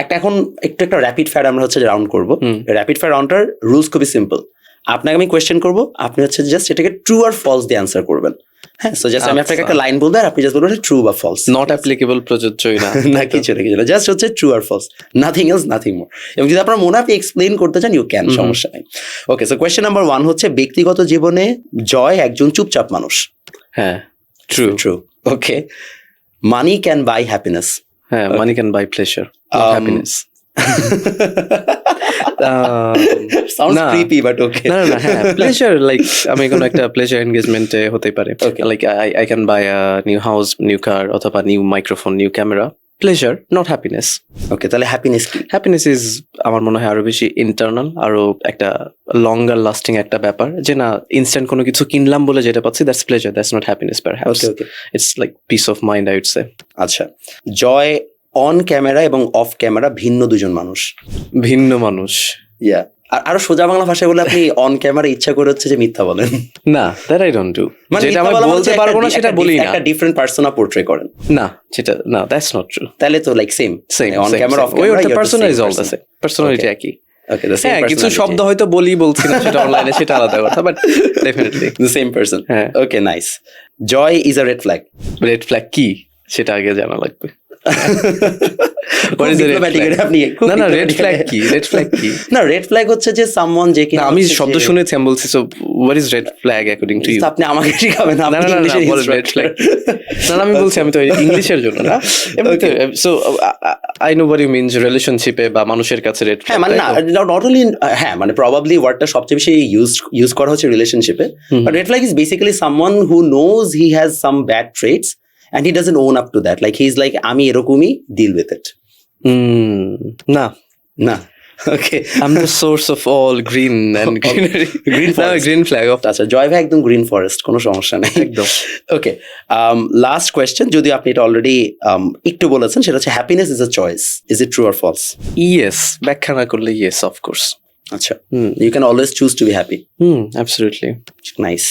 একটা এখন একটু একটা র্যাপিড ফায়ার আমরা হচ্ছে রাউন্ড করব। র্যাপিড ফায়ার রাউন্ডটার রুলস খুবই সিম্পল আপনাকে আমি কোয়েশ্চেন করব আপনি হচ্ছে জাস্ট এটাকে ট্রু আর ফলস দিয়ে অ্যান্সার করবেন। হ্যাঁ সো জাস্ট আমি আপনাকে আচ্ছা। একটা লাইন বলব আর আপনি জাস্ট বলবেন ট্রু বা ফলস নট অ্যাপ্লিকেবল প্রযোজ্যই না। না কিছু না কিছু না জাস্ট হচ্ছে ট্রু আর false nothing else nothing more এবং যদি আপনার মনে আপনি এক্সপ্লেন করতে চান ইউ ক্যান সমস্যা নেই। Okay so question number one হচ্ছে ব্যক্তিগত জীবনে জয় একজন চুপচাপ মানুষ। হ্যাঁ true true okay money can buy happiness হ্যাঁ money can buy pleasure happiness হ্যাঁ আমি কোনো একটা প্লেজার এনগেজমেন্টে হতে পারে। Like I can buy new house new car অথবা new microphone new camera pleasure not happiness okay তাহলে হ্যাপিনেস কি? হ্যাপিনেস ইজ আমার মনে হয় আরও বেশি ইন্টারনাল আরও একটা লঙ্গার লাস্টিং একটা ব্যাপার যে না ইনস্ট্যান্ট কোনো কিছু কিনলাম বলে যেটা পাচ্ছি that's pleasure that's not happiness per it's like peace of mind I would say আচ্ছা জয় অন ক্যামেরা এবং অফ ক্যামেরা ভিন্ন দুজন মানুষ? ভিন্ন মানুষ। ইয়া আর আরও সোজা বাংলা ভাষায় বলে আপনি অন ক্যামেরা ইচ্ছা করে হচ্ছে যে মিথ্যা বলেন। না দ্যাট আই ডোন্ট ডু যেটা আমি মানে বলতে পারব না সেটা বলি না। একটা ডিফারেন্ট পার্সোনা পোর্ট্রে করেন। না সেটা না দ্যাটস নট ট্রু তাহলে তো like same same on camera off camera ওটা personal is all the same personality একই। ওকে হ্যাঁ কিছু শব্দ হয়তো বলি বলছি না সেটা অনলাইনে সেটা আলাদা কথা but definitely the same person okay nice Joy is a red flag red flag কি? সেটা আগে জানা লাগবে। আপনি না না রেড diplomatic ফ্ল্যাগ কি? রেড ফ্ল্যাগ কি? না রেড ফ্ল্যাগ হচ্ছে যে সামওয়ান যে আমি শব্দ শুনেছি আমি বলছি so what is red flag according to you আপনি আমাকে শিখাবেন না না না ইংলিশের রেড ফ্ল্যাগ না না, আমি বলছি আমি তো ইংলিশের জন্য না। এমনিতে so I know what you means রিলেশনশিপে বা মানুষের কাছে রেড হ্যাঁ মানে না নট অনলি হ্যাঁ মানে প্রবাবলি ওয়ার্ডটা সবচেয়ে বেশি ইউজ ইউজ করা হচ্ছে রিলেশনশিপে red flag is basically someone who knows he has some bad traits and he doesn't own up to that like he is like আমি এরকমই ডিল উইথ ইট না না okay I am the source of all green and greenery Green forest. Green flag of আচ্ছা জয় ভাই একদম green forest কোনো সমস্যা নেই। একদম। ওকে লাস্ট কোয়েশ্চেন যদি আপনি এটা অলরেডি একটু বলেছেন সেটা হচ্ছে happiness is a choice is it true or false yes ব্যাখ্যা না করলে ইয়েস অফ কোর্স আচ্ছা। হুম you can always choose to be happy hmm absolutely nice